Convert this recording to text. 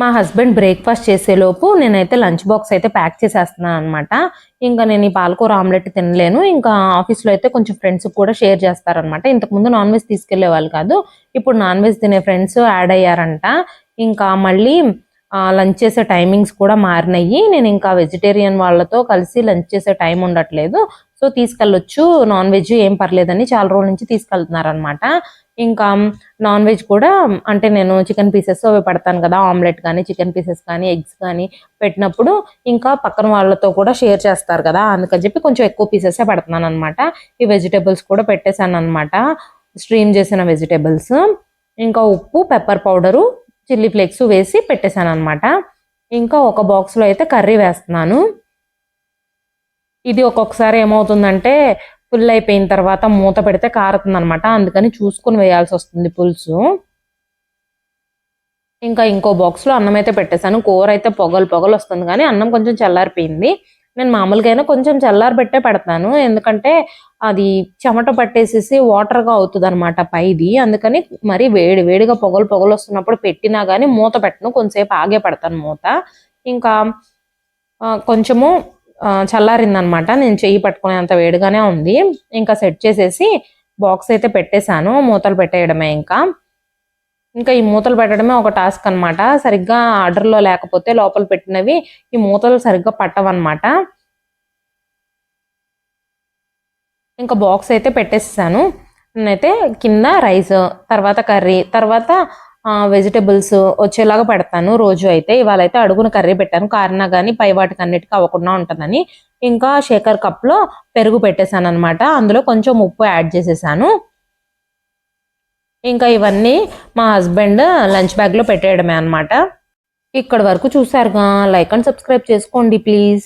మా husband breakfast చేసేలోపు నేనైతే lunch box అయితే ప్యాక్ చేసేస్తున్నాను అనమాట ఇంకా నేను ఈ పాలకూర ఆమ్లెట్ తినలేను. ఇంకా ఆఫీస్లో అయితే కొంచెం ఫ్రెండ్స్కి కూడా షేర్ చేస్తారనమాట ఇంతకుముందు నాన్ వెజ్ తీసుకెళ్ళే వాళ్ళు కాదు. ఇప్పుడు నాన్ వెజ్ తినే ఫ్రెండ్స్ యాడ్ అయ్యారంట. ఇంకా మళ్ళీ లంచ్ చేసే టైమింగ్స్ కూడా మారినాయి నేను ఇంకా వెజిటేరియన్ వాళ్ళతో కలిసి లంచ్ చేసే టైం ఉండట్లేదు. సో తీసుకెళ్ళొచ్చు. నాన్ వెజ్ ఏం పర్లేదని చాలా రోజుల నుంచి తీసుకెళ్తున్నారు అనమాట ఇంకా నాన్ వెజ్ కూడా అంటే నేను చికెన్ పీసెస్ అవి పెడతాను కదా ఆమ్లెట్ కానీ చికెన్ పీసెస్ కానీ ఎగ్స్ కానీ పెట్టినప్పుడు ఇంకా పక్కన వాళ్ళతో కూడా షేర్ చేస్తారు కదా. అందుకని చెప్పి కొంచెం ఎక్కువ పీసెస్ పెడుతున్నాను అనమాట ఈ వెజిటేబుల్స్ కూడా పెట్టేశాను అనమాట స్ట్రీమ్ చేసిన వెజిటేబుల్స్. ఇంకా ఉప్పు పెప్పర్ పౌడరు చిల్లీ ఫ్లేక్స్ వేసి పెట్టేశాను అనమాట ఇంకా ఒక బాక్స్లో అయితే కర్రీ వేస్తున్నాను. ఇది ఒక్కొక్కసారి ఏమవుతుందంటే ఫుల్ అయిపోయిన తర్వాత మూత పెడితే కారుతుంది అనమాట అందుకని చూసుకుని వేయాల్సి వస్తుంది పులుసు. ఇంకా ఇంకో బాక్స్లో అన్నం అయితే పెట్టేశాను. కూర అయితే పొగలు పొగలు వస్తుంది కానీ అన్నం కొంచెం చల్లారిపోయింది. నేను మామూలుగా అయినా కొంచెం చల్లారి పెట్టే పెడతాను. ఎందుకంటే అది చెమట పట్టేసేసి వాటర్గా అవుతుంది అనమాట పైది. అందుకని మరి వేడి వేడిగా పొగలు పొగలు వస్తున్నప్పుడు పెట్టినా కానీ మూత పెట్టను. కొంచెంసేపు ఆగే పెడతాను మూత. ఇంకా కొంచెము చల్లారిందనమాట నేను చెయ్యి పట్టుకునేంత వేడిగానే ఉంది. ఇంకా సెట్ చేసేసి బాక్స్ అయితే పెట్టేశాను. మూతలు పెట్టేయడమే ఇంకా. ఇంకా ఈ మూతలు పెట్టడమే ఒక టాస్క్ అన్నమాట. సరిగ్గా ఆర్డర్లో లేకపోతే లోపల పెట్టినవి ఈ మూతలు సరిగ్గా పట్టవన్నమాట. ఇంకా బాక్స్ అయితే పెట్టేసాను నేనైతే కింద రైస్ తర్వాత కర్రీ తర్వాత వెజిటబుల్స్ వచ్చేలాగా పెడతాను రోజు అయితే. ఇవాళ అయితే అడుగున కర్రీ పెట్టాను. కారణా కానీ పై వాటికి అన్నిటికీ అవ్వకుండా ఉంటుందని. ఇంకా షేకర్ కప్లో పెరుగు పెట్టేశాను అనమాట అందులో కొంచెం ఉప్పు యాడ్ చేసేసాను. ఇంకా ఇవన్నీ మా హస్బెండ్ లంచ్ బ్యాగ్లో పెట్టేయడమే అనమాట ఇక్కడ వరకు చూసారుగా లైక్ అండ్ సబ్స్క్రైబ్ చేసుకోండి ప్లీజ్.